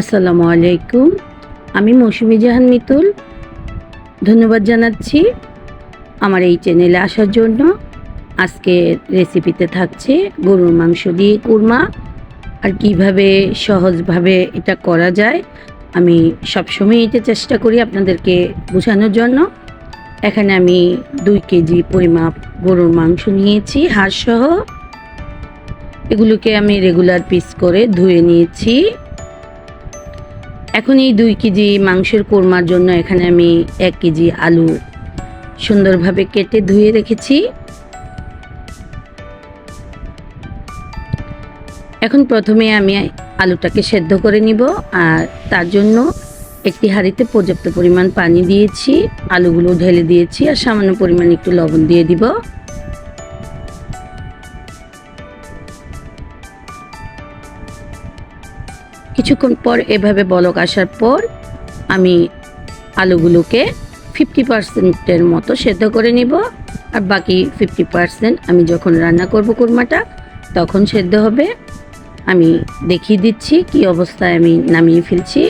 আসসালামু আলাইকুম। আমি মৌসুমি জাহান মিতুল। ধন্যবাদ জানাচ্ছি আমার এই চ্যানেলে আসার জন্য। আজকে রেসিপিতে থাকছে গরুর মাংস দিয়ে কুরমা আর কীভাবে সহজভাবে এটা করা যায়। আমি সবসময় এটা চেষ্টা করি আপনাদেরকে বোঝানোর জন্য। এখানে আমি দুই কেজি পরিমাপ গরুর মাংস নিয়েছি, হাড়সহ। এগুলোকে আমি রেগুলার পিস করে ধুয়ে নিয়েছি। এখন এই দুই কেজি মাংসের কোরমার জন্য এখানে আমি এক কেজি আলু সুন্দরভাবে কেটে ধুয়ে রেখেছি। এখন প্রথমে আমি আলুটাকে সেদ্ধ করে নিব আর তার জন্য একটি হাঁড়িতে পর্যাপ্ত পরিমাণ পানি দিয়েছি, আলুগুলো ঢেলে দিয়েছি আর সামান্য পরিমাণ একটু লবণ দিয়ে দিব। কিছুক্ষণ পর এভাবে বলক আসার পর আমি আলুগুলোকে ফিফটি পার্সেন্টের মতো সেদ্ধ করে নিব। আর বাকি ফিফটি পার্সেন্ট আমি যখন রান্না করব কুরমাটা, তখন সেদ্ধ হবে। আমি দেখিয়ে দিচ্ছি কি অবস্থায় আমি নামিয়ে ফেলছি।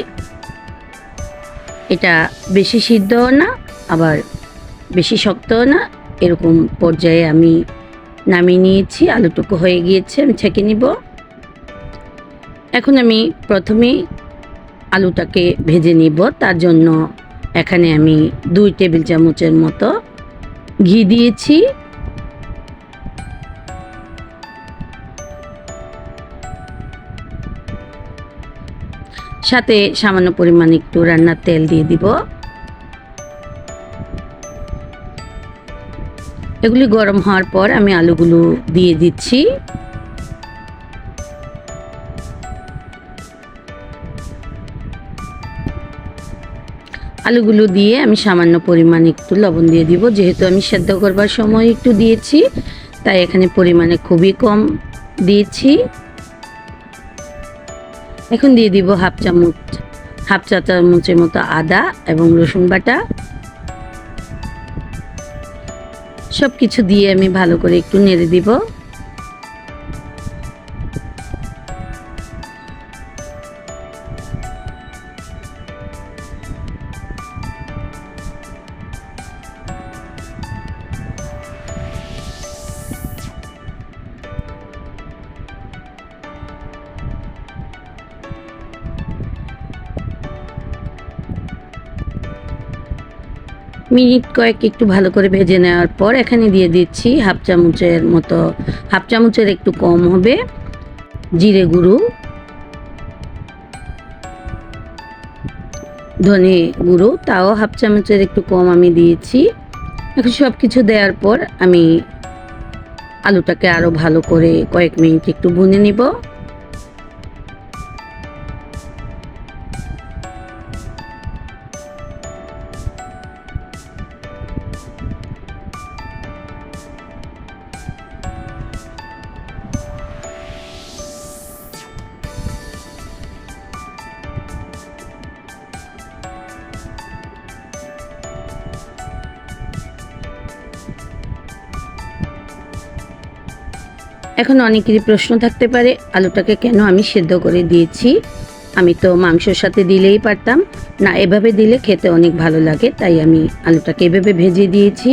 এটা বেশি সিদ্ধও না, আবার বেশি শক্তও না। এরকম পর্যায়ে আমি নামিয়ে নিয়েছি, আলুটুকু হয়ে গিয়েছে, আমি ছেঁকে নিব। এখন আমি প্রথমেই আলুটাকে ভেজে নিব। তার জন্য এখানে আমি দুই টেবিল চামচের মতো ঘি দিয়েছি। সাথে সামান্য পরিমাণ একটু রান্নার তেল দিয়ে দিব। এগুলি গরম হওয়ার পর আমি আলুগুলো দিয়ে দিচ্ছি। আলুগুলো দিয়ে আমি সামান্য পরিমাণ একটু লবণ দিয়ে দিব। যেহেতু আমি সেদ্ধ করবার সময় একটু দিয়েছি, তাই এখানে পরিমাণে খুবই কম দিয়েছি। এখন দিয়ে দিব হাফ চামচ, হাফ চা চামচের মতো আদা এবং রসুন বাটা। সব কিছু দিয়ে আমি ভালো করে একটু নেড়ে দিব। মিনিট কয়েক একটু ভালো করে ভেজে নেওয়ার পর এখানে দিয়ে দিচ্ছি হাফ চামচের মতো, হাফ চামচের একটু কম হবে জিরে গুঁড়ো, ধনে গুঁড়ো, তাও হাফ চামচের একটু কম আমি দিয়েছি। এখন সব কিছু দেওয়ার পর আমি আলুটাকে আরও ভালো করে কয়েক মিনিট একটু ভুনে নিব। এখন অনেকেরই প্রশ্ন থাকতে পারে, আলুটাকে কেন আমি সেদ্ধ করে দিয়েছি? আমি তো মাংসর সাথে দিলেই পারতাম। না, এভাবে দিলে খেতে অনেক ভালো লাগে, তাই আমি আলুটাকে এভাবে ভেজে দিয়েছি।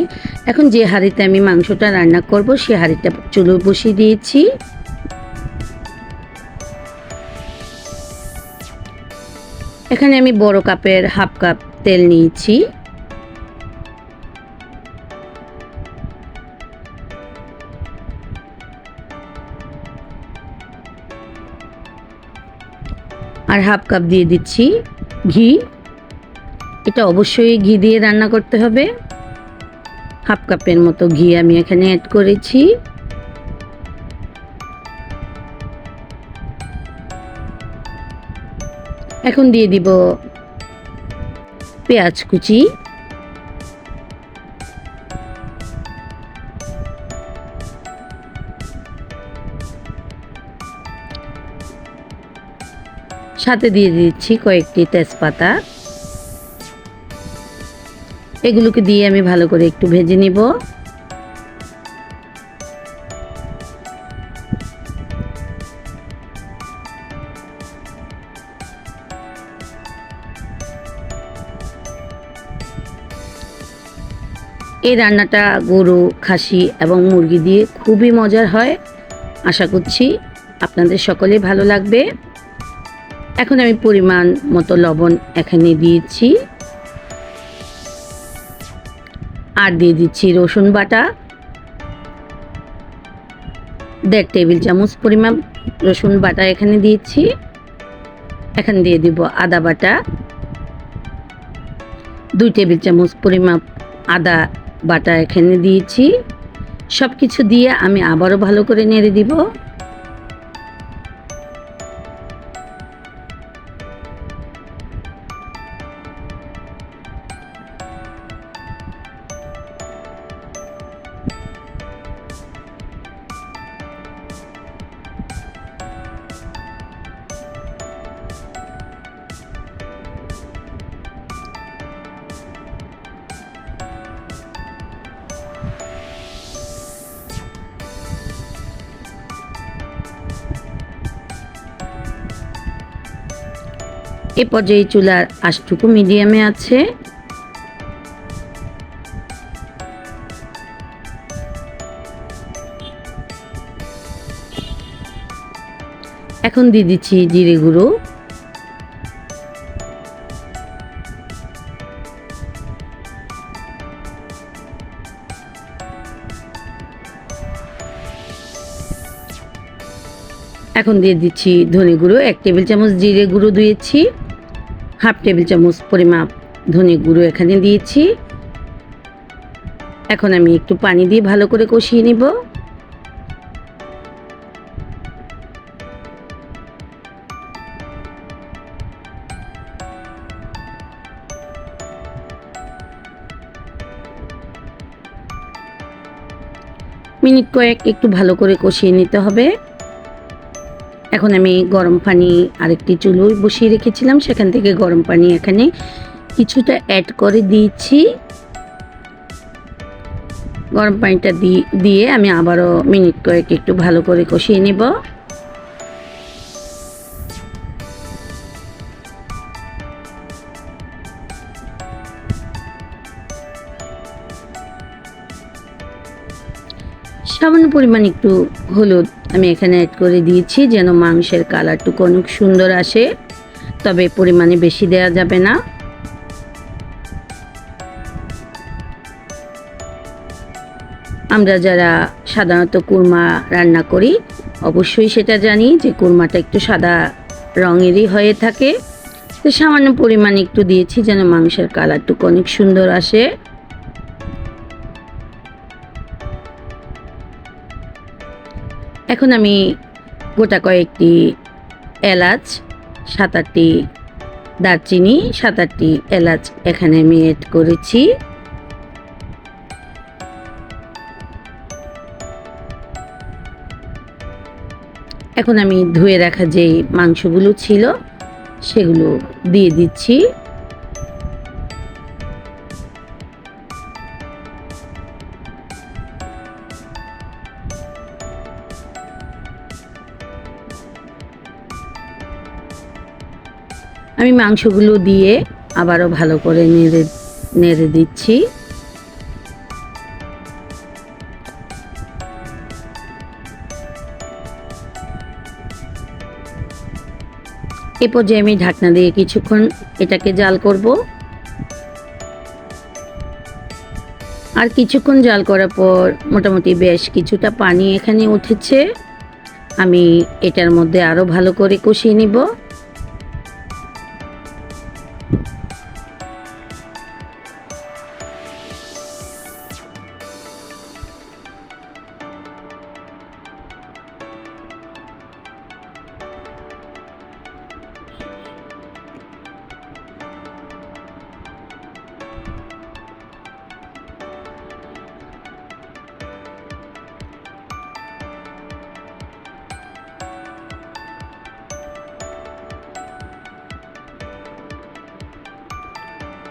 এখন যে হাঁড়িতে আমি মাংসটা রান্না করব, সে হাঁড়িটা চুলো বসিয়ে দিয়েছি। এখানে আমি বড় কাপের হাফ কাপ তেল নিয়েছি। আর হাফ কাপ দিয়ে দিচ্ছি ঘি। এটা অবশ্যই ঘি দিয়ে রান্না করতে হবে। হাফ কাপের মতো ঘি আমি এখানে অ্যাড করেছি। এখন দিয়ে দিব পেঁয়াজ কুচি। সাথে দিয়ে দিচ্ছি কয়েকটি তেজপাতা। এগুলোকে দিয়ে আমি ভালো করে একটু ভেজে নিব। এই রান্নাটা গরু, খাসি এবং মুরগি দিয়ে খুবই মজার হয়। আশা করছি আপনাদের সকলে ভালো লাগবে। এখন আমি পরিমাণ মতো লবণ এখানে দিয়েছি। আর দিয়ে দিচ্ছি রসুন বাটা। দেড় টেবিল চামচ পরিমাণ রসুন বাটা এখানে দিয়েছি। এখানে দিয়ে দিব আদা বাটা। দুই টেবিল চামচ পরিমাপ আদা বাটা এখানে দিয়েছি। সব কিছু দিয়ে আমি আবারও ভালো করে নেড়ে দিব। এ পর্যায়ে চুলার আশটুকু মিডিয়ামে আছে। এখন দিয়ে দিচ্ছি জিরে গুঁড়ো। এখন দিয়ে দিচ্ছি ধনে গুঁড়ো, এক টেবিল চামচ জিরে গুঁড়ো দিয়েছি। হাফ টেবিল চামচ পরিমাপ ধনে গুঁড়ো এখানে দিয়েছি। এখন আমি একটু পানি দিয়ে ভালো করে কষিয়ে নিব। মিনিট কয়েক একটু ভালো করে কষিয়ে নিতে হবে। এখন আমি গরম পানি আরেকটি চুলোয় বসিয়ে রেখেছিলাম। সেখান থেকে গরম পানি এখানে কিছুটা অ্যাড করে দিয়েছি। গরম পানিটা দিয়ে আমি আবারও মিনিট কয়েক একটু ভালো করে কষিয়ে নেব। সামান্য পরিমাণ একটু হলুদ আমি এখানে অ্যাড করে দিয়েছি যেন মাংসের কালারটুকু অনেক সুন্দর আসে। তবে পরিমাণে বেশি দেওয়া যাবে না। আমরা যারা সাধারণত কুরমা রান্না করি, অবশ্যই সেটা জানি যে কুরমাটা একটু সাদা রঙেরই হয়ে থাকে। সামান্য পরিমাণ একটু দিয়েছি যেন মাংসের কালারটুকু অনেক সুন্দর আসে। এখন আমি গোটা কয়েকটি এলাচ সাত আটটি দারচিনি সাত আটটি এলাচ এখানে আমি এড করেছি। এখন আমি ধুয়ে রাখা যেই মাংসগুলো ছিল, সেগুলো দিয়ে দিচ্ছি। মাংসগুলো দিয়ে আবারও ভালো করে নেড়ে নেড়ে দিচ্ছি। এ পর্যায়ে আমি ঢাকনা দিয়ে কিছুক্ষণ এটাকে জাল করব। আর কিছুক্ষণ জাল করার পর মোটামুটি বেশ কিছুটা পানি এখানে উঠেছে। আমি এটার মধ্যে আরও ভালো করে কষিয়ে নিব।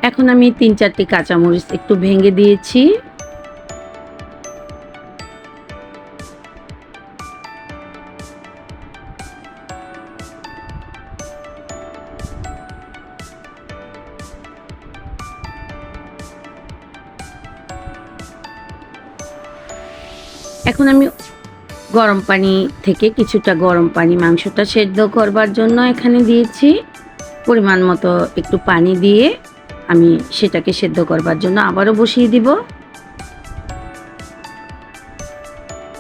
এখন আমি তিন চারটি কাঁচামরিচ একটু ভেঙে দিয়েছি। এখন আমি গরম পানি থেকে কিছুটা গরম পানি মাংসটা সেদ্ধ করবার জন্য এখানে দিয়েছি। পরিমাণ মতো একটু পানি দিয়ে আমি সেটাকে সেদ্ধ করবার জন্য আবারও বসিয়ে দিব।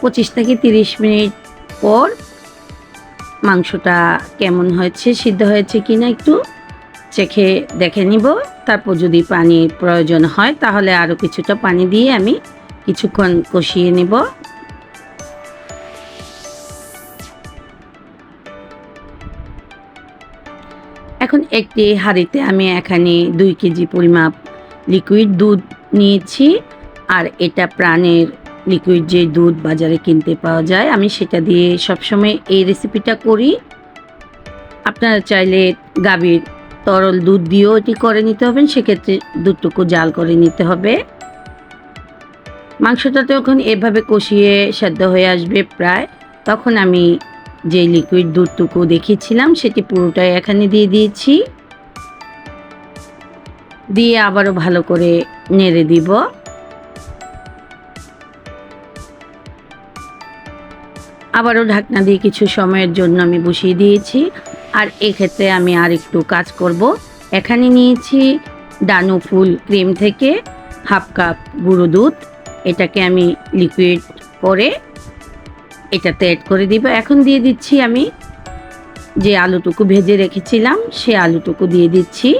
পঁচিশ থেকে তিরিশ মিনিট পর মাংসটা কেমন হয়েছে, সিদ্ধ হয়েছে কি না একটু চেখে দেখে নিব। তারপর যদি পানির প্রয়োজন হয়, তাহলে আরও কিছুটা পানি দিয়ে আমি কিছুক্ষণ কষিয়ে নেব। একটি হাঁড়িতে আমি এখানে দুই কেজি পরিমাপ লিকুইড দুধ নিয়েছি আর এটা প্রাণের লিকুইড যে দুধ বাজারে কিনতে পাওয়া যায়, আমি সেটা দিয়ে সবসময় এই রেসিপিটা করি। আপনারা চাইলে গাভীর তরল দুধ দিয়েও এটি করে নিতে হবেন, সেক্ষেত্রে দুধটুকু জাল করে নিতে হবে। মাংসটা যখন এভাবে কষিয়ে সেদ্ধ হয়ে আসবে প্রায়। তখন আমি যে লিকুইড দুধটুকু দেখিয়েছিলাম, সেটি পুরোটাই এখানে দিয়ে দিয়েছি। দিয়ে আবারও ভালো করে নেড়ে দিব। আবারও ঢাকনা দিয়ে কিছু সময়ের জন্য আমি বসিয়ে দিয়েছি। আর এক্ষেত্রে আমি আর একটু কাজ করব। এখানে নিয়েছি ডানু ফুল ক্রিম থেকে হাফ কাপ গুঁড়ো দুধ। এটাকে আমি লিকুইড করে এটাতে অ্যাড করে দিব। এখন দিয়ে দিচ্ছি আমি যে আলুটুকু ভেজে রেখেছিলাম, সে আলুটুকু দিয়ে দিচ্ছি।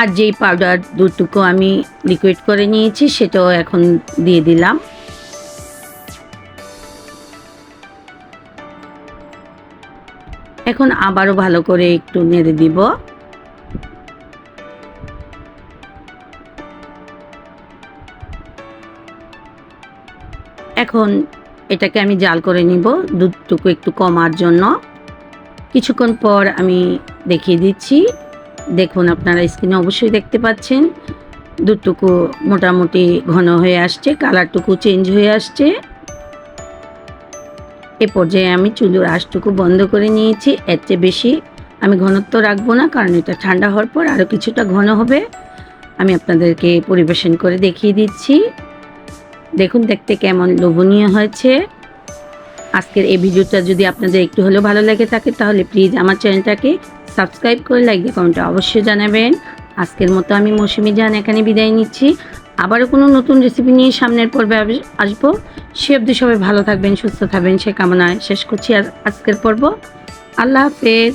আর যেই পাউডার দুধটুকু আমি লিকুইড করে নিয়েছি, সেটাও এখন দিয়ে দিলাম। এখন আবারও ভালো করে একটু নেড়ে দিব। এখন এটাকে আমি জাল করে নিব, দুধটুকু একটু কমার জন্য। কিছুক্ষণ পর আমি দেখিয়ে দিচ্ছি। দেখুন আপনারা স্ক্রিনে অবশ্যই দেখতে পাচ্ছেন, দুধটুকু মোটামুটি ঘন হয়ে আসছে, কালারটুকু চেঞ্জ হয়ে আসছে। এ পর্যায়ে আমি চুলোর আঁশটুকু বন্ধ করে নিয়েছি, এর চেয়ে বেশি আমি ঘনত্ব রাখব না, কারণ এটা ঠান্ডা হওয়ার পর আরও কিছুটা ঘন হবে। আমি আপনাদেরকে পরিবেশন করে দেখিয়ে দিচ্ছি। দেখুন, দেখতে কেমন লোভনীয় হয়েছে। আজকের এই ভিডিওটা যদি আপনাদের একটু হলেও ভালো লাগে থাকে, তাহলে প্লিজ আমার চ্যানেলটাকে সাবস্ক্রাইব করে লাইক দিয়ে কমেন্টে অবশ্যই জানাবেন। আজকের মতো আমি মৌসুমি জান এখানে বিদায় নিচ্ছি। আবারও কোনো নতুন রেসিপি নিয়ে সামনের পর্বে আসব। সে অবধি সবাই ভালো থাকবেন, সুস্থ থাকবেন, সে কামনায় শেষ করছি আজ- আজকের পর্ব। আল্লাহ হাফেজ।